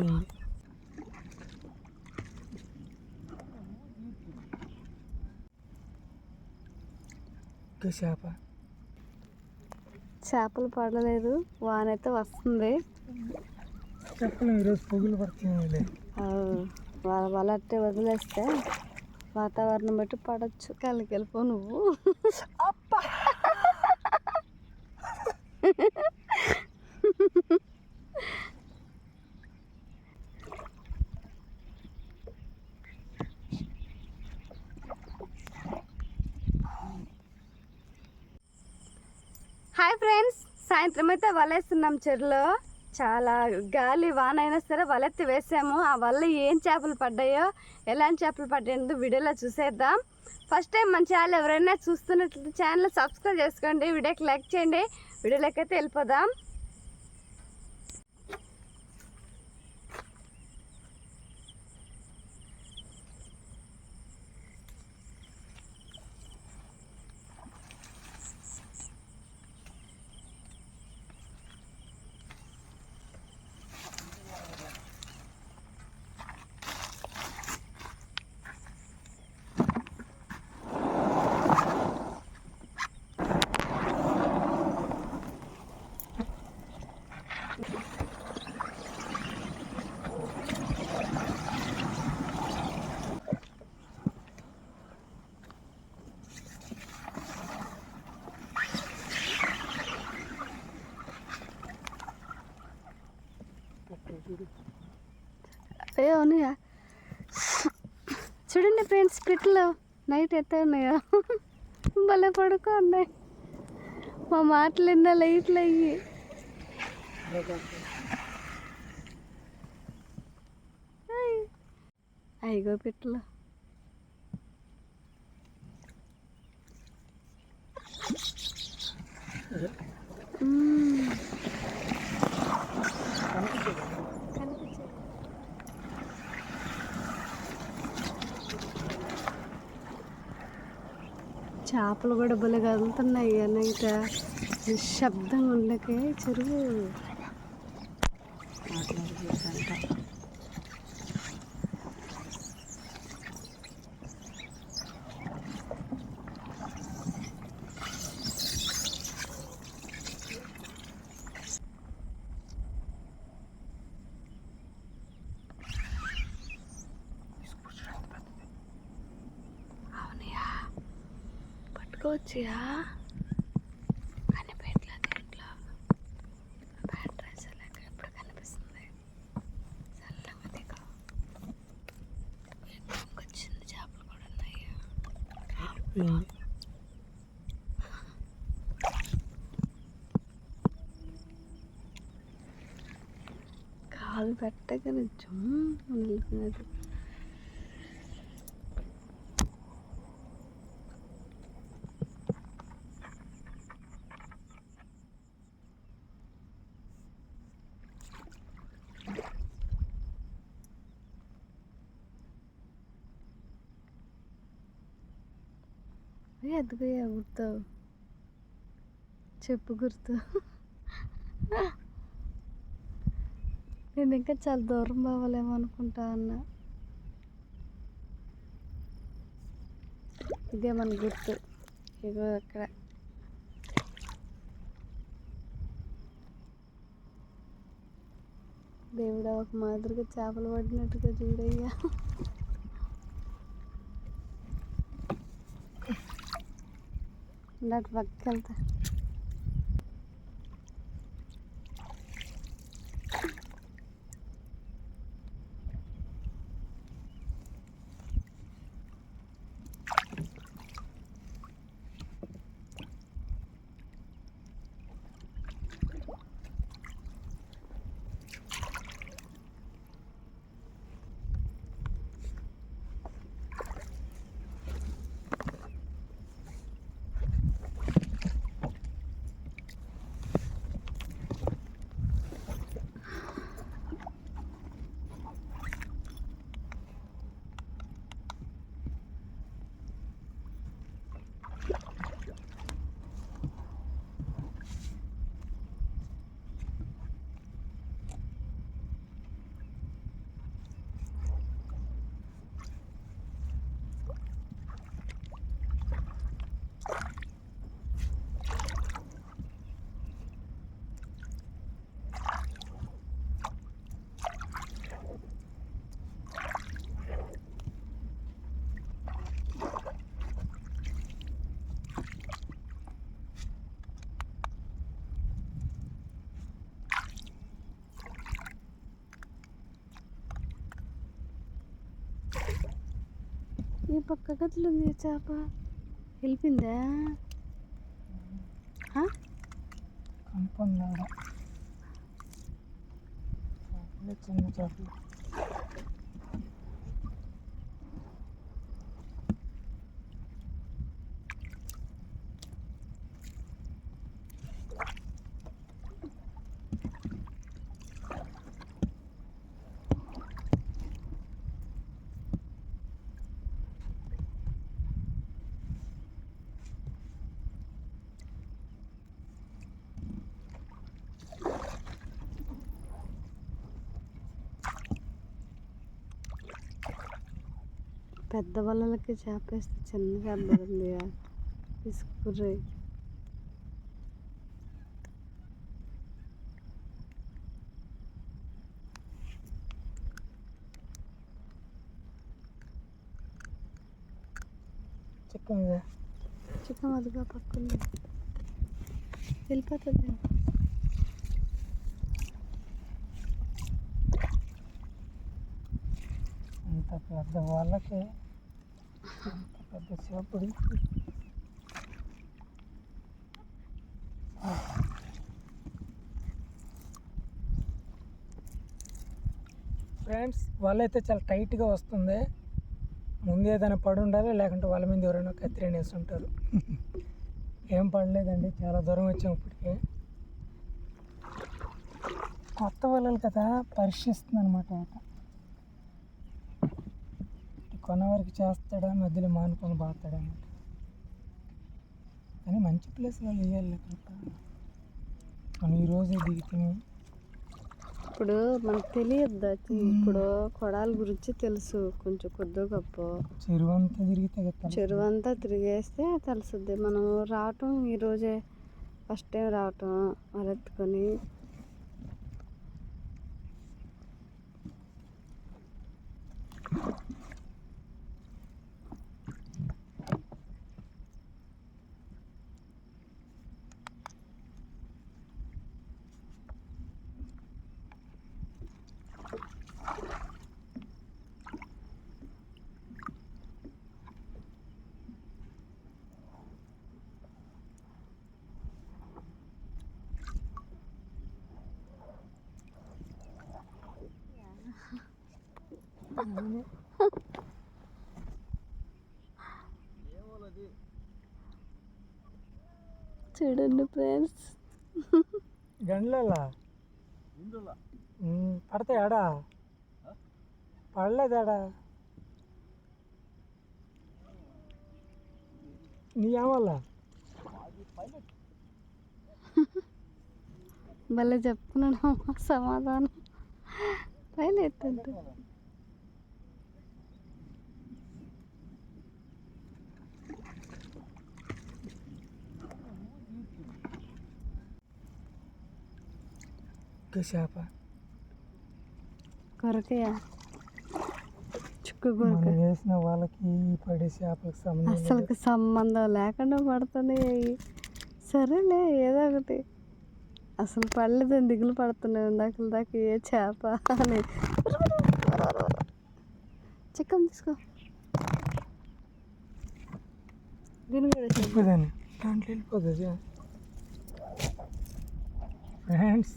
ఇంకా చేప? చేపలు పడలేదు. వాన అయితే వస్తుంది. చెప్పలేము ఈరోజు పొగులు పడుతుంది వాళ్ళ వల అట్టే వదిలేస్తే వాతావరణం బట్టి పడచ్చు. కలికి వెళ్ళిపో నువ్వు హాయ్ ఫ్రెండ్స్ సాయంత్రం అయితే వలేస్తున్నాం చెరులో. చాలా గాలి వాన అయినా సరే వలెత్తి వేసాము. ఆ వల్ల ఏం చేపలు పడ్డాయో ఎలాంటి చేపలు పడ్డాయో వీడియోలో చూసేద్దాం. ఫస్ట్ టైం మన ఛానల్ ఎవరైనా చూస్తున్నట్లయితే ఛానల్ సబ్స్క్రైబ్ చేసుకోండి వీడియోకి లైక్ చేయండి. వీడియోలోకి అయితే వెళ్ళిపోదాం. ఏ ఉన్నాయా? చూడండి ఫ్రెండ్స్ పిట్లు నైట్ ఎత్తే ఉన్నాయా. భలే పడుకో ఉన్నాయి మా మాటలు ఎన్న లైట్లు అయ్యి. అయిగో పిట్లు Mmm. చేపలు కూడా భలే కదులుతున్నాయి ఇంకా నిశ్శబ్దంగా ఉండకే చెరువు. കാൽ പെട്ടൊക്കെ വെച്ചും జుమ్ గుర్తు చెప్పు గుర్తు. నేను ఇంకా చాలా దూరం పోవాలేమో అనుకుంటా అన్నా. ఇదే మన గుర్తు. ఇగో అక్కడ. దేవుడా ఒక మాదిరిగా చేపలు పడినట్టుగా చూడయ్యా. నాకు పక్కకి పక్క గదిలో ఉంది చేప. వెళ్ళిపోయిందా? ఆ? చిన్న చేపలు. పెద్ద వలలకి చేప వేస్తే చిన్న చేప పడింది తీసుకుర్రి. చిక్కగా చికెన్ అదిగా పక్కుంది వెళ్ళిపోతుంది. అంత పెద్ద వాళ్ళకి అంత పెద్ద చేపడు ఫ్రెండ్స్ వాళ్ళైతే చాలా టైట్గా వస్తుంది. ముందు ఏదైనా పడి ఉండాలి లేకుంటే వాళ్ళ మీద ఎవరైనా కత్తిరేని ఉంటారు. ఏం పడలేదండి చాలా దూరం వచ్చాం ఇప్పటికే. కొత్త వలలు కదా పరీక్షిస్తుంది అనమాట కొన వరకు చేస్తాడా మధ్యలో మానుకొని బాగుతాడా అన్నమాట. కానీ మంచి ప్లేస్లో వేయాలి కనుక. మనం ఈరోజే దిగుతున్నాం ఇప్పుడు మనకు తెలియద్దు ఇప్పుడు కొడాల గురించి తెలుసు. కొంచెం కొద్దిగా గొప్ప. చెరువు అంతా తిరిగితే చెరువు అంతా తిరిగేస్తే తెలుసుద్ది. మనం రావటం ఈరోజే ఫస్ట్ టైం రావటం మరెత్తుకొని చూడండి ఫ్రెండ్స్. గండ్లలా? పడతాయి ఆడా పడలేదాడా? నీ ఏమల్లా భలే చెప్తున్నాడు సమాధానం. పైలట్ అంటే. చేప కొరకయ్య చుక్కు కొరక వేసిన వాళ్ళకి పడే చేపలకు సంబంధం. అసలు సంబంధం లేకుండా పడుతున్నాయి సరేలే ఏదో ఒకటి అసలు పడలేదని దిగులు పడుతున్నాయి ఇందాక దాకా ఏ చేప అని చికెన్ తీసుకో దీని కూడా చేప. వెళ్ళిపోదాన్ని దాంట్లో వెళ్ళిపోతుంది ఫ్రెండ్స్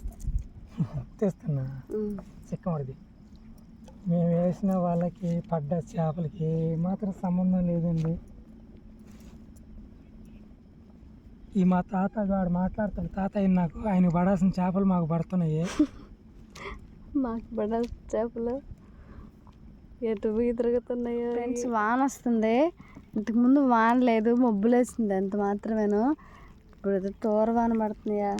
తెస్తున్నా. చిక్కమడిది. మేము వేసిన వాళ్ళకి పడ్డ చేపలకి మాత్రం సంబంధం లేదండి. ఈ మా తాత వాడు మాట్లాడతాడు. తాతయ్య నాకు ఆయన పడాల్సిన చేపలు మాకు పడుతున్నాయి. మాకు పడ చేపలు ఎటు తిరుగుతున్నాయో? ఫ్రెండ్స్ వాన వస్తుంది. ఇంతకుముందు వాన లేదు మబ్బులు వేసింది. అంత మాత్రమేను. ఇప్పుడు ఏదో తోర వాన పడుతున్నాయా?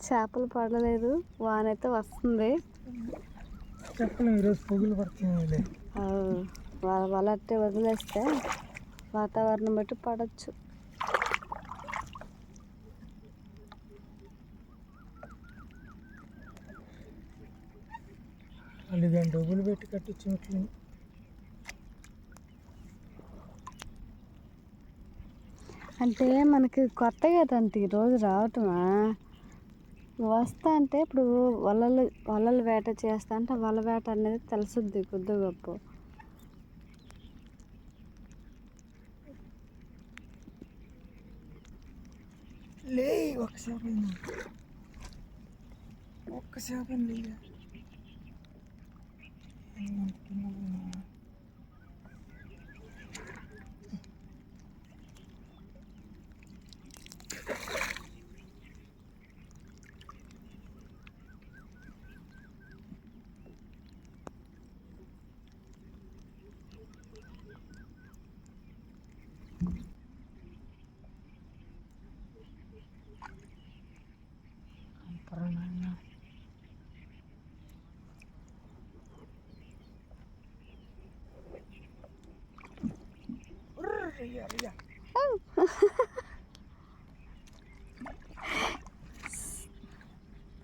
చేపలు పడలేదు. వాన అయితే వస్తుంది. చెప్పలేం ఈరోజు పొగులు ఆ, వాళ్ళ వాళ్ళ అట్టే వదిలేస్తే వాతావరణం బట్టి పడవచ్చు దాని డబ్బులు పెట్టి కట్టించినట్లు అంటే మనకి కొత్త కదంత ఈరోజు రావటమా? వస్తా అంటే ఇప్పుడు వలలు వలలు వేట చేస్తా అంటే వల వేట అనేది తెలుసుద్ది కొద్ది గొప్ప. లే ఒక్కసేపు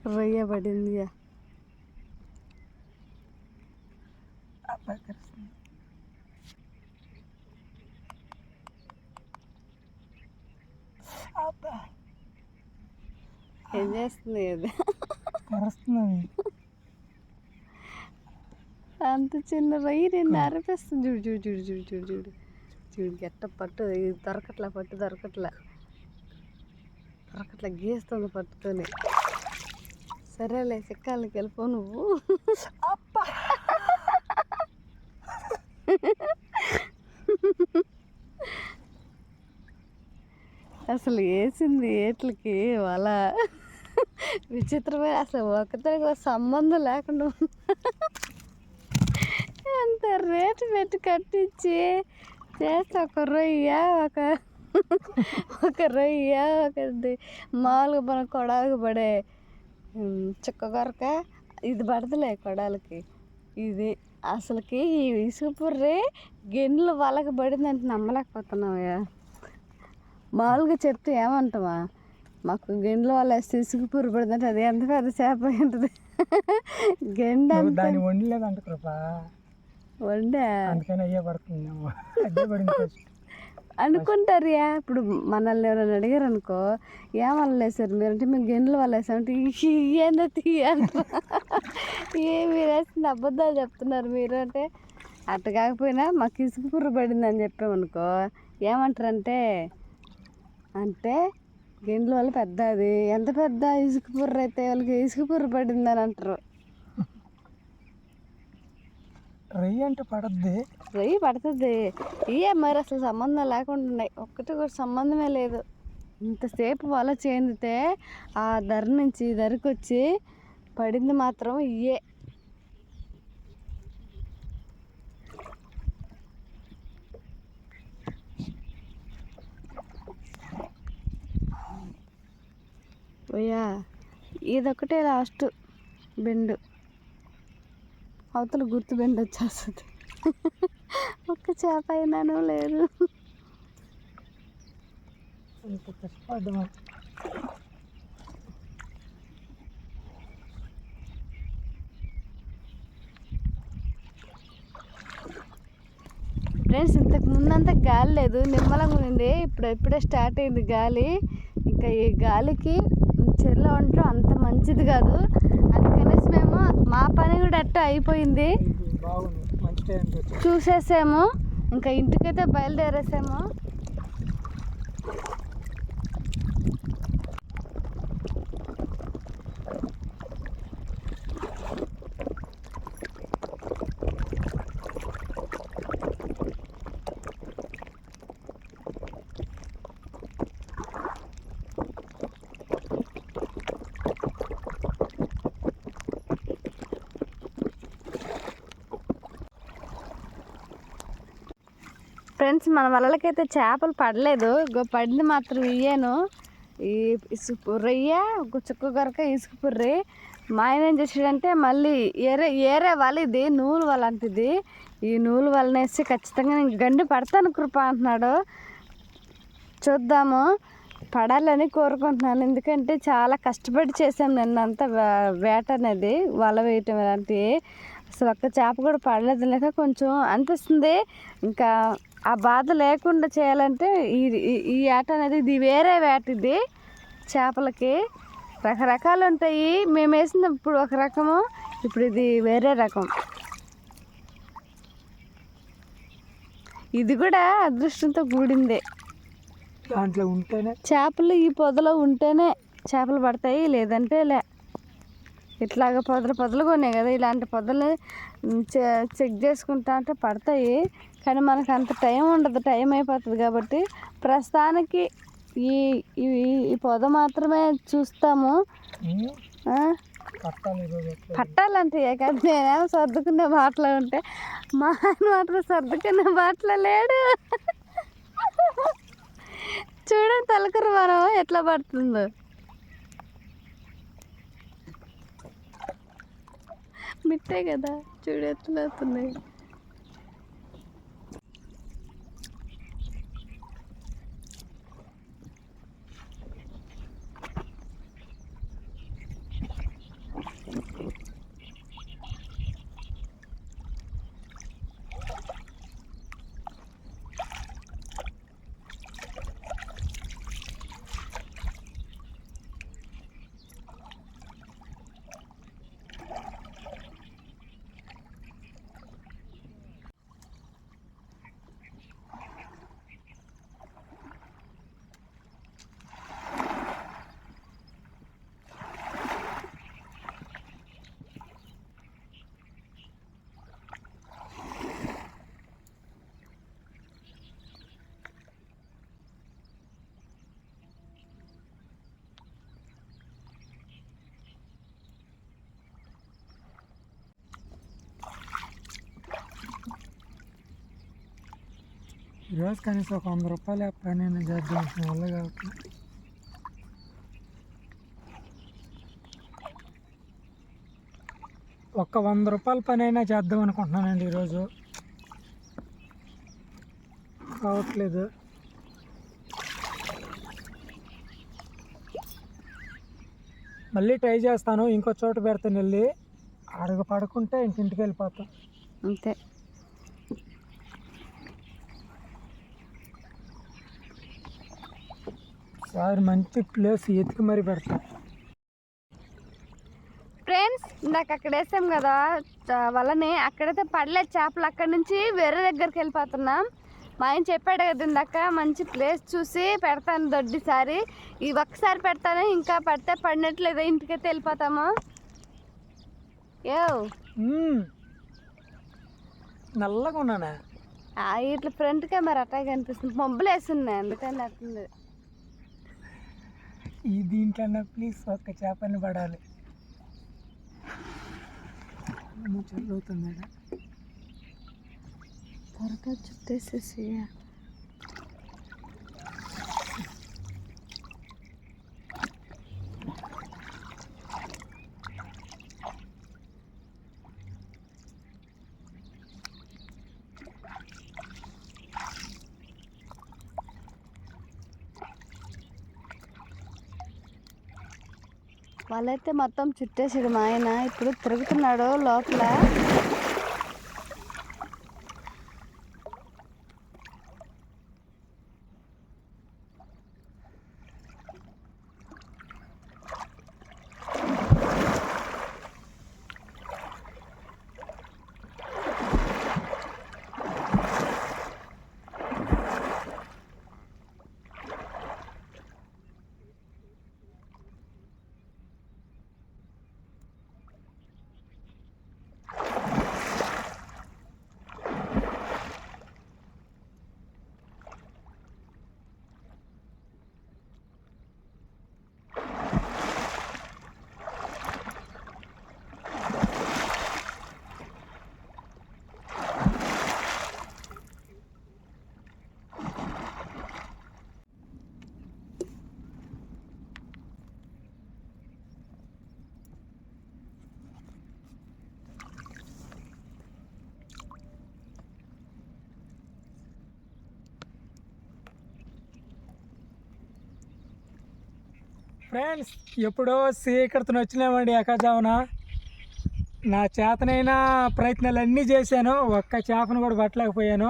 రొయ్య పడింది అబ్బా, కరిస్తుంది. అబ్బా, ఏం చేస్తుంది ఇది కరుస్తుంది అంత చిన్న రొయ్య నిన్ను అరపేస్తుంది చూడు చూడు చూడు చూడు చూడు చూడు చూడు గట్ట పట్టు ఇది దొరకట్లా పట్టు దొరకట్లా. దొరకట్లా గీస్తుంది పట్టుతోనే. సరేలే చిక్కాలకి వెళ్ళిపో నువ్వు. అబ్బా! అసలు వేసింది ఏట్లకి వల విచిత్రమైన అసలు ఒకరికి ఒక సంబంధం లేకుండా. ఎంత రేటు పెట్టి కట్టించి చేస్తే ఒక రొయ్య ఒక ఒక రొయ్య ఒక మామూలుగా మన కొడాలకు పడే చుక్క కొరక ఇది పడతలే కొడాలకి. ఇది అసలుకి ఈ ఇసుక పుర్రి గిన్నెలు వలకి పడిందంటే నమ్మలేకపోతున్నావయ్యా మామూలుగా చెప్తే ఏమంటావా? మాకు గిన్నెల వల్ల వేస్తే ఇసుక పడిందంటే అది ఎంత పెద్ద చేప ఉంటుంది గెండ దాన్ని వండలేదంట కృపా. వండా అందుకని అయ్యే పడుతుంది అమ్మ అదే పడింది ఫస్ట్ అనుకుంటారుయా ఇప్పుడు మనల్ని ఎవరైనా అడిగారు అనుకో ఏమనలేసారు మీరు అంటే మేము గిన్నెల వల్ల వేసామంటే ఏందో తీయాలి ఏ మీరు వేసింది అబద్ధాలు చెప్తున్నారు మీరు అంటే అట్ట కాకపోయినా మాకు ఇసుక పుర్రు పడింది అని చెప్పామనుకో ఏమంటారంటే అంటే గిన్నెల వల్ల పెద్ద అది. ఎంత పెద్ద ఇసుక పుర్రు అయితే వాళ్ళకి ఇసుక పుర్రు పడింది అని అంటారు. రొయ్య అంటే పడద్ది. రొయ్యి పడుతుంది. ఇయే మరి అసలు సంబంధం లేకుండా ఉన్నాయి. ఒక్కటి కూడా సంబంధమే లేదు. ఇంతసేపు వల చేందితే ఆ ధర నుంచి ధరకు వచ్చి పడింది మాత్రం ఇయే పోయా ఇదొక్కటే లాస్ట్ బెండు. అవతల గుర్తు బెండ్ వచ్చేస్తుంది. ఒక్క చేప అయినాను లేదు. ఫ్రెండ్స్ ఇంతకు ముందంతా గాలి లేదు. నిమ్మలంగా ఉంది ఇప్పుడు ఇప్పుడే స్టార్ట్ అయింది గాలి. ఇంకా ఈ గాలికి చెరులో ఉండటం అంత మంచిది కాదు. అందుకనేసి మేము మా పని కూడా అట్ట అయిపోయింది. చూసేసాము. ఇంకా ఇంటికైతే బయలుదేరేసాము. ఫ్రెండ్స్ మన వలలకైతే చేపలు పడలేదు. ఇగో పడింది మాత్రం ఇయ్యాను. ఈ ఇసుక రొయ్య ఒక చుక్క గొరక ఇసుక పుర్రి. మా ఆయన ఏం చేసాడంటే మళ్ళీ ఏరే ఏరే వల ఇది నూలు వల అంటిది. ఈ నూలు వలనేసి ఖచ్చితంగా నేను గండి పడతాను కృప అంటున్నాడు. చూద్దాము. పడాలని కోరుకుంటున్నాను. ఎందుకంటే చాలా కష్టపడి చేసాం నిన్నంతా వేట అనేది వల వేయటం ఇలాంటివి. అసలు ఒక్క చేప కూడా పడలేదు. లేక కొంచెం అనిపిస్తుంది. ఇంకా ఆ బాధ లేకుండా చేయాలంటే ఈ ఈ- ఆట అనేది ఇది వేరే వేట ఇది. చేపలకి రకరకాలు ఉంటాయి. మేము వేసిన ఇప్పుడు ఒక రకము ఇప్పుడు ఇది వేరే రకం. ఇది కూడా అదృష్టంతో కూడిందే. దాంట్లో ఉంటేనే. చేపలు ఈ పొదలో ఉంటేనే చేపలు పడతాయి లేదంటే లే. ఇట్లాగ పొదలు పొదలుగా ఉన్నాయి కదా ఇలాంటి పొదలు చెక్ చేసుకుంటా అంటే పడతాయి. కానీ మనకు అంత టైం ఉండదు. టైం అయిపోతుంది కాబట్టి ప్రస్తుతానికి ఈ ఈ- ఈ పొద మాత్రమే చూస్తాము. పట్టాలంటే కాదు నేనేమో సర్దుకునే బాటలో ఉంటే మా ఆయన మాత్రం సర్దుకునే బాటలో లేడు. చూడండి తలకరు మనం ఎట్లా పడుతుందో. మిట్టే కదా చూడు ఎట్లా అవుతున్నాయి. ఈరోజు కనీసం ఒక వంద రూపాయలు పని చేద్దాం నా వల్ల కాబట్టి. ఒక్క వంద రూపాయల పని అయినా చేద్దాం అనుకుంటున్నానండి ఈరోజు. కావట్లేదు. మళ్ళీ ట్రై చేస్తాను ఇంకో చోట పెడతాను వెళ్ళి. అడుగు పడుకుంటే ఇంటింటికి వెళ్ళిపోతాం. అంతే. సార్ మంచి ప్లేస్ ఎతికి మరీ పెడతాం. ఫ్రెండ్స్ ఇందాక అక్కడ వేసాం కదా వలని అక్కడైతే పడలేదు చేపలు అక్కడ నుంచి వేరే దగ్గరికి వెళ్ళిపోతున్నాం. మా ఆయన చెప్పాడు కదా ఇందాక మంచి ప్లేస్ చూసి పెడతాను దొడ్డిసారి ఈ ఒక్కసారి పెడతాను ఇంకా పడితే పడినట్లేదు ఇంటికైతే వెళ్ళిపోతాము. ఏ. నల్లగా ఉన్నానా? ఇట్లా ఫ్రంట్ కెమెరా అట్టాగే కనిపిస్తుంది మబ్బులు వేస్తున్నాయి అందుకని అట్టుంది. ఈ దీంట్లో ప్లీజ్ ఒక్క చేపని పడాలి ఈడ. త్వరగా చుట్టేసేసి వాళ్ళైతే మొత్తం చుట్టేసాడు మా ఆయన. ఇప్పుడు తిరుగుతున్నాడు లోపల. ఫ్రెండ్స్ ఎప్పుడో సీకర్తను వచ్చినామండి ఎక్కజామున. నా చేతనైన ప్రయత్నాలు అన్నీ చేశాను ఒక్క చేపను కూడా పట్టలేకపోయాను.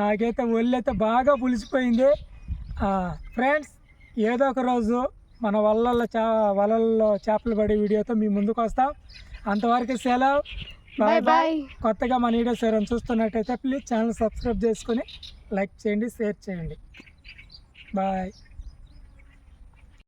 నాకైతే ఒళ్ళైతే బాగా పులిసిపోయింది. ఫ్రెండ్స్ ఏదో ఒక రోజు మన వలల్లో చా వలల్లో చేపలు పడే వీడియోతో మీ ముందుకు వస్తాం. అంతవరకు సెలవు. Bye bye. కొత్తగా మన వీడియోస్ ఎవరైనా చూస్తున్నట్టయితే ప్లీజ్ ఛానల్ సబ్స్క్రైబ్ చేసుకొని లైక్ చేయండి షేర్ చేయండి. బాయ్.